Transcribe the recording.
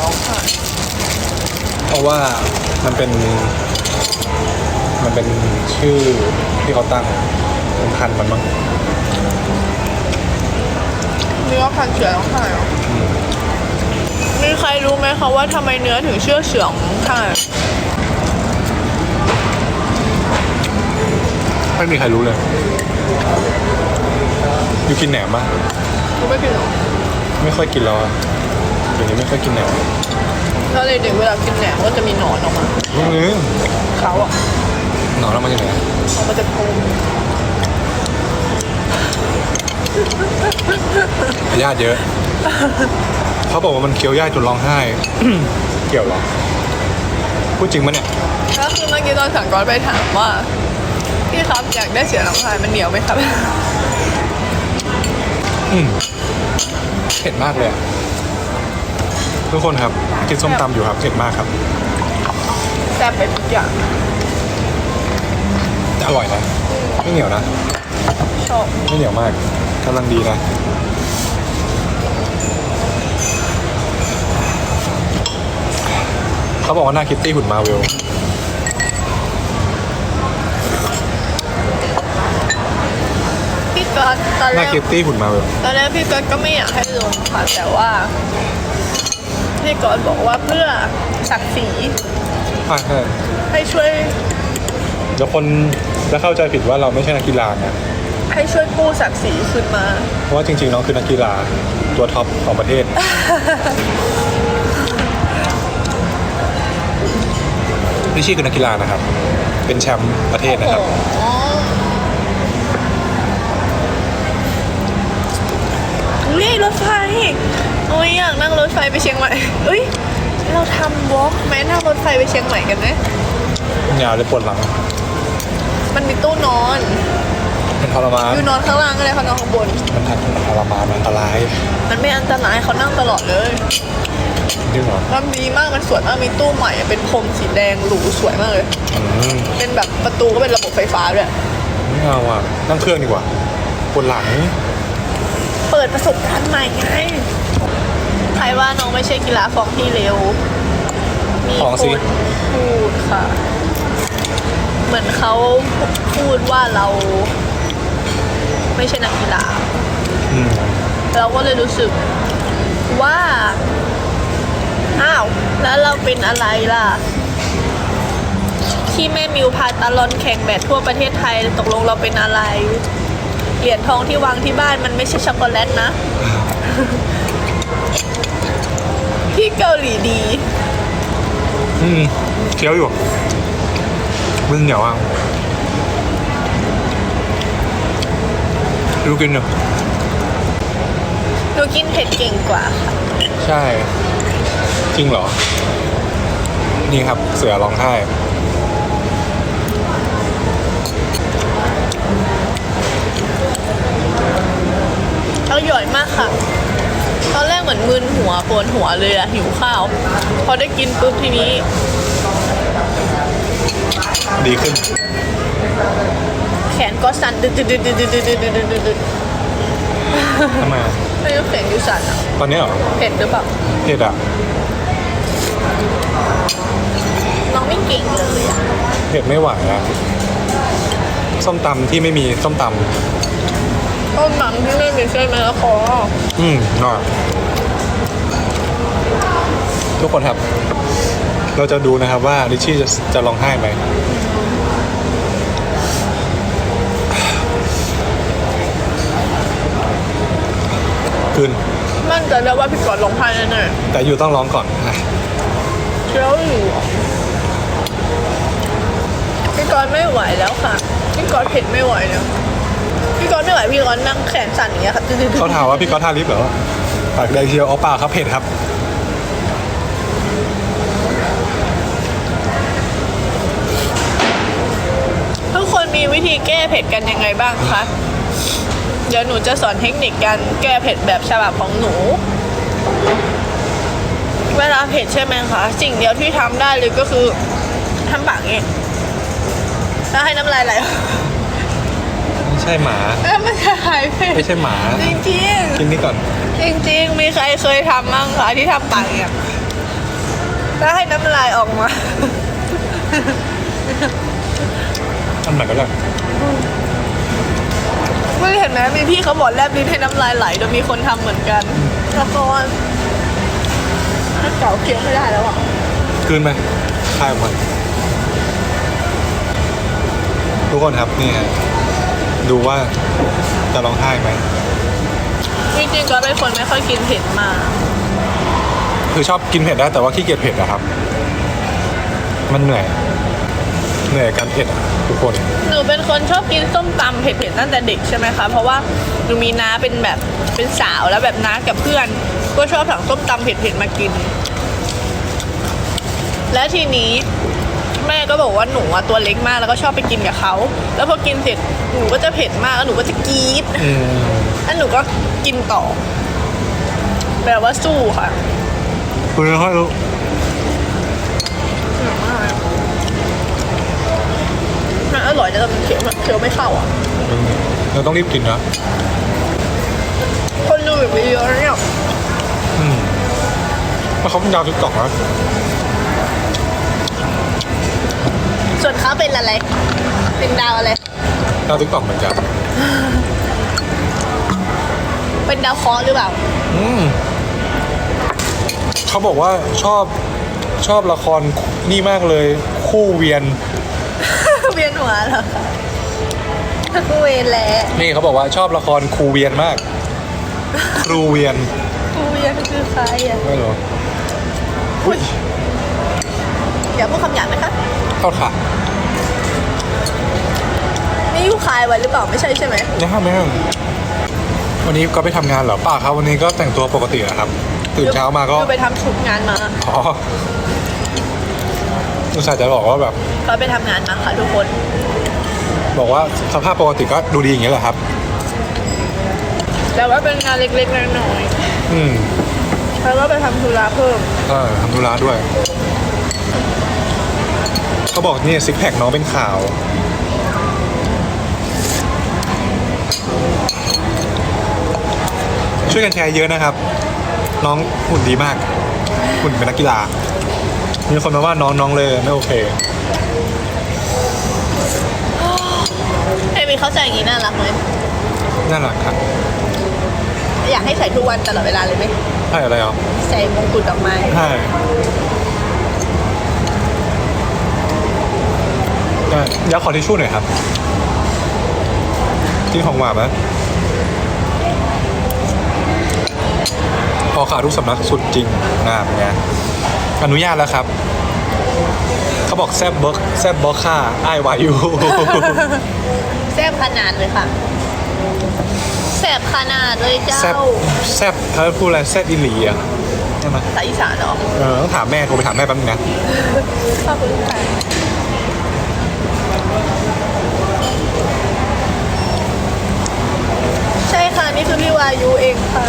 ร้องไห้เพราะว่ามันเป็น มันเป็นชื่อที่เขาตั้งเป็นพันธุ์มันมั้งเนื้อพันเสือร้องไห้เหรอมีใครรู้ไหมคะว่าทำไมเนื้อถึงเชื่อเสือร้องไห้ไม่มีใครรู้เลยอยู่กินแหนมปะกูไม่กินหรอกไม่ค่อยกินแล้วอะ เดี๋ยวนี้ไม่ค่อยกินแหนมถ้าเลยเด็กเวลากินแหนมก็จะมีหนอนออกมาอืมเขาอะหนอนออกมาจากไหนออกมาจากพุงญาติเยอะ เขาบอกว่ามันเคี้ยวยากจนร้องไห้ เกี่ยวเหรอพูดจริงปะเนี่ย แล้วคือเมื่อกี้ตอนสั่งก้อนไปถามว่าพี่ครับอยากได้เสือร้องไห้มันเหนียวไหมครับ อืมเผ็ดมากเลยอะ ทุกคนครับ กินส้มตำอยู่ครับเผ็ดมากครับ แซ่บไปทุกอย่างแต่อร่อยนะ ไม่เหนียวนะ ชอบ ไม่เหนียวมากกำลังดีนะเขาบอกว่าหน้าคิตตี้หุ่นมาเวลพี่ก๊อตตอนหแรน้ากคิตตี้หุ่นมาเวล ตอนแรกพี่ก๊อตก็ไม่อยากให้ลงค่ะแต่ว่า พี่ก๊อตบอกว่าเพื่อศักดิ์ศรีอะใช่ให้ช่วยเดี๋ยวคนจะเข้าใจผิดว่าเราไม่ใช่นักกีฬาไงให้ช่วยกู้ศักดิ์ศรีขึ้นมา เพราะว่าจริงๆน้องคือนักกีฬาตัวท็อปของประเทศพี่ชี่คือนักกีฬานะครับ เป็นแชมป์ประเทศนะครับอ๋อนี่รถไฟ โอ้ยอยากนั่งรถไฟไปเชียงใหม่เอ้ย เราทำวอล์กไหมนั่งรถไฟไปเชียงใหม่กันไหมยาวเลยปวดหลัง มันมีตู้นอน มันทรมาน อยู่นอนข้างล่างก็ได้เขานอนข้างบน มันทันทรมานมันอันตรายมันไม่อันตรายเขานั่งตลอดเลยจริงเหรอมันดีมากมันสวยมากมีตู้ใหม่อะเป็นพรมสีแดงหรูสวยมากเลย อืมเป็นแบบประตูก็เป็นระบบไฟฟ้าด้วย ไม่เอาอะนั่งเครื่องดีกว่าปวดหลัง เปิดประสบการณ์ใหม่ไง ใครว่าน้องไม่ใช่กีฬาฟองที่เร็ว มีของคสินพูดค่ะ เหมือนเขาพูดว่าเรา ไม่ใช่นักกีฬา อืมเราก็เลยรู้สึกว่า อ้าว แล้วเราเป็นอะไรล่ะ ที่แม่มิวพาตาลอนแข่งแบดทั่วประเทศไทยตกลงเราเป็นอะไร เหรียญทองที่วางที่บ้านมันไม่ใช่ช็อกโกแลตนะ ที่เกาหลีดี อืมเคี้ยวอยู่มึงเหนียวอะดูกินเนอะหนูกินเผ็ดเก่งกว่าค่ะใช่ จริงเหรอ นี่ครับเสือร้องไห้ วปวดหัวเลยอะหิวข้าว พอได้กินปุ๊บทีนี้ ดีขึ้น แขนก็สั่นดึดดึดดึดดึดดึดดึดดึดดึดดึดดึดทำไมอะไม่รู้แขนอยู่สั่นอะตอนนี้เหรอเผ็ดหรือเปล่าเผ็ดอะ น้องไม่เก่งเลยอะเผ็ดไม่ไหวอะ ส้มตำที่ไม่มีส้มตต้มหนังที่ไม่มีเส้นมะละกอำอืมน่ะ ทุกคนครับ เราจะดูนะครับว่าลิชชี่จะจะร้องไห้ไหมขึ้นมั่นใจแล้วว่าพี่กอดลงไห้แน่แต่อยู่ต้องร้องก่อนนะๆเคี้ยวอยู่อะพี่กอดไม่ไหวแล้วค่ะพี่กอดเผ็ดไม่ไหวแล้วพี่กอดไม่ไหวพี่กอดนั่งแขนสั่นอย่างเงี้ยค่ะตึ๊ดๆๆเขาถามว่าพี่ก๊อตทาลิปเหรอปากแดงเชียวอ๋อเปล่าครับเผ็ดครับ ทุกคนมี วิธีแก้เผ็ดกันยังไงบ้างคะ เดี๋ยวหนูจะสอนเทคนิคการแก้เผ็ดแบบฉบับของหนู เวลาเผ็ดใช่ไหมคะ สิ่งเดียวที่ทำได้เลยก็คือทำปากอย่างนี้แล้วให้น้ำลายไหลไม่ใช่หมาแล้วมันจะหายเผ็ดไม่ใช่หมาจริงกินนี่ก่อนๆจริงๆมีใครเคยทำบ้างคะที่ทำปากอย่างเงี้ยแล้วให้น้ำลายออกมา อันไหนก็ได้ไม่เห็นไหมมีพี่เขาบอกแลบลิ้นให้น้ำลายไหลเดี๋ยวมีคนทำเหมือนกันละครถ้าเก่าเคี้ยวไม่ได้แล้วอะคืนไหมคายออกมาทุกคนครับนี่ฮะดูว่าจะร้องไห้ไหมจริงๆก็เป็นคนไม่ค่อยกินเผ็ดมากคือชอบกินเผ็ดได้แต่ว่าขี้เกียจเผ็ดอะครับ มันเหนื่อย เหนื่อยกับการเผ็ดอะทุกคน หนูเป็นคนชอบกินส้มตำเผ็ดๆตั้งแต่เด็กใช่ไหมคะ เพราะว่าหนูมีน้าเป็นแบบเป็นสาวแล้วแบบน้ากับเพื่อน ก็ชอบสั่งส้มตำเผ็ดๆมากิน และทีนี้แม่ก็บอกว่าหนูอะตัวเล็กมากแล้วก็ชอบไปกินกับเขาแล้วพอกินเสร็จหนูก็จะเผ็ดมากแล้วหนูก็จะกรี๊ดอืมแล้วหนูก็กินต่อแบบว่าสู้ค่ะ คุณไม่ค่อยรู้มัน อร่อยแต่มันเคี้ยวมันเคี้ยวไม่เข้าอะอืมเราต้องรีบกินนะคนดูแบบเยอะเนี่ยอืมแล้วเขาเป็นดาวติ๊กต็อกนะส่วนเขาเป็นอะไร เป็นดาวอะไร ดาวติ๊กต็อกเหมือนกันเป็นดาวเคราะห์หรือเปล่า อืมเขาบอกว่าชอบชอบละครนี่มากเลย คู่เวียนเวียน หัวเหรอคะกูเวนแหละนี่เขาบอกว่าชอบละครครูเวียนมาก ครูเวียนกูเวียนคือใครอะไม่รู้อุ๊ยอย่าพูดคำหยาบนะคะเข้าค่ะนี่ยูคายไว้หรือเปล่าไม่ใช่ใช่ไหมยังห้ามไม่ห้ามวันนี้ก็ไปทำงานเหรอเปล่าครับวันนี้ก็แต่งตัวปกติอะครับ ตื่นเช้ามาก็ยูไปทำชุดงานมา อ๋อ อุตส่าห์จะบอกว่าแบบก็ไปทำงานมาค่ะทุกคน บอกว่าสภาพปกติก็ดูดีอย่างเงี้ยแหละครับ แต่ว่าเป็นงานเล็กๆน้อยอืมๆแล้วก็ไปทำธุระเพิ่ม เออทำธุระด้วยเขาบอกนี่ซิกแพคน้องเป็นข่าว ช่วยกันแชร์เยอะนะครับ น้องหุ่นดีมากหุ่นเป็นนักกีฬา มีคนมาว่าน้องน้องเลยไม่โอเค เอมี่เขาใส่อย่างนี้น่ารักไหมน่ารักครับอยากให้ใส่ทุกวันตลอดเวลาเลยไหมใช่อะไรอะใส่มงกุฎดอกไม้ใช่แต่อยากขอทิชชู่หน่อยครับกินของหวานไหมพอข่าวทุกสำนักสุดจริงงามไง อนุญาตแล้วครับ เขาบอกแซบเบิร์กแซบเบิร์กค่าไอ้วายูแซบขนาดเลยค่ะแซบขนาดเลยเจ้าแซบเขาพูดอะไรแซบอิหลีอะใช่ไหมสายอีสานเหรอเออต้องถามแม่โทรไปถามแม่แป๊บนึงนะขอบคุณค่ะใช่ค่ะ นี่คือพี่วายุเองค่ะ